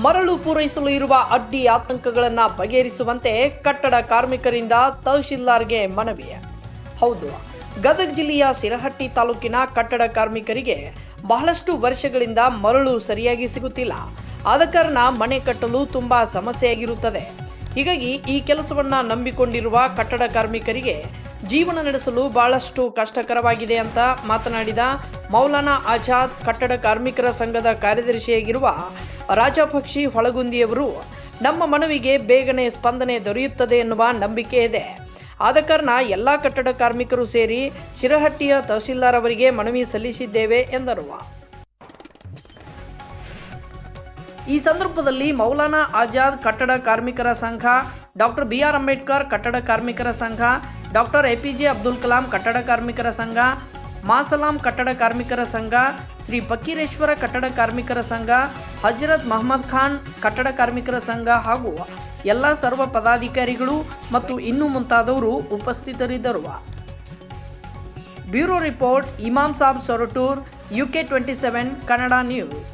ಮರಳು ಪೂರೈಸಲು ಇರುವ ಅಡ್ಡಿ ಆತಂಕಗಳನ್ನು ಬಗೆಹರಿಸುವಂತೆ ಕಟ್ಟಡ ಕಾರ್ಮಿಕರಿಂದ ತಹಶೀಲ್ದಾರ್ಗೆ ಮನವಿ. ಹೌದು, ಗದಗ ಜಿಲ್ಲೆಯ ಸಿರಹಟ್ಟಿ ತಾಲೂಕಿನ ಕಟ್ಟಡ ಕಾರ್ಮಿಕರಿಗೆ ಬಹಳಷ್ಟು ವರ್ಷಗಳಿಂದ ಮರಳು ಸರಿಯಾಗಿ ಸಿಗುತ್ತಿಲ್ಲ. ಆದ ಕಾರಣ ಮನೆ ಕಟ್ಟಲು ತುಂಬಾ ಸಮಸ್ಯೆಯಾಗಿರುತ್ತದೆ. ಹೀಗಾಗಿ ಈ ಕೆಲಸವನ್ನ ನಂಬಿಕೊಂಡಿರುವ ಕಟ್ಟಡ ಕಾರ್ಮಿಕರಿಗೆ ಜೀವನ ನಡೆಸಲು ಬಹಳಷ್ಟು ಕಷ್ಟಕರವಾಗಿದೆ ಅಂತ ಮಾತನಾಡಿದ ಮೌಲಾನಾ ಆಜಾದ್ ಕಟ್ಟಡ ಕಾರ್ಮಿಕರ ಸಂಘದ ಕಾರ್ಯದರ್ಶಿಯಾಗಿರುವ ರಾಜಪಕ್ಷಿ ಹೊಳಗುಂದಿಯವರು, ನಮ್ಮ ಮನವಿಗೆ ಬೇಗನೆ ಸ್ಪಂದನೆ ದೊರೆಯುತ್ತದೆ ಎನ್ನುವ ನಂಬಿಕೆ ಇದೆ. ಆದ ಕಾರಣ ಎಲ್ಲ ಕಟ್ಟಡ ಕಾರ್ಮಿಕರು ಸೇರಿ ಶಿರಹಟ್ಟಿಯ ತಹಸೀಲ್ದಾರ್ ಅವರಿಗೆ ಮನವಿ ಸಲ್ಲಿಸಿದ್ದೇವೆ, ಎಂದರು. ಈ ಸಂದರ್ಭದಲ್ಲಿ ಮೌಲಾನಾ ಆಜಾದ್ ಕಟ್ಟಡ ಕಾರ್ಮಿಕರ ಸಂಘ, ಡಾಕ್ಟರ್ ಬಿ ಆರ್ ಅಂಬೇಡ್ಕರ್ ಕಟ್ಟಡ ಕಾರ್ಮಿಕರ ಸಂಘ doctor A P J Abdul Kalam ಕಟ್ಟಡ ಕಾರ್ಮಿಕರ ಸಂಘ, ಮಾಸಲಾಂ ಕಟ್ಟಡ ಕಾರ್ಮಿಕರ ಸಂಘ, ಶ್ರೀ ಫಕೀರೇಶ್ವರ ಕಟ್ಟಡ ಕಾರ್ಮಿಕರ ಸಂಘ, ಹಜರತ್ ಮಹಮ್ಮದ್ ಖಾನ್ ಕಟ್ಟಡ ಕಾರ್ಮಿಕರ ಸಂಘ ಹಾಗೂ ಎಲ್ಲ ಸರ್ವ ಪದಾಧಿಕಾರಿಗಳು ಮತ್ತು ಇನ್ನು ಮುಂತಾದವರು ಉಪಸ್ಥಿತರಿದ್ದರು. Bureau report, Imam Sab Soratur, UK twenty seven, Kannada news.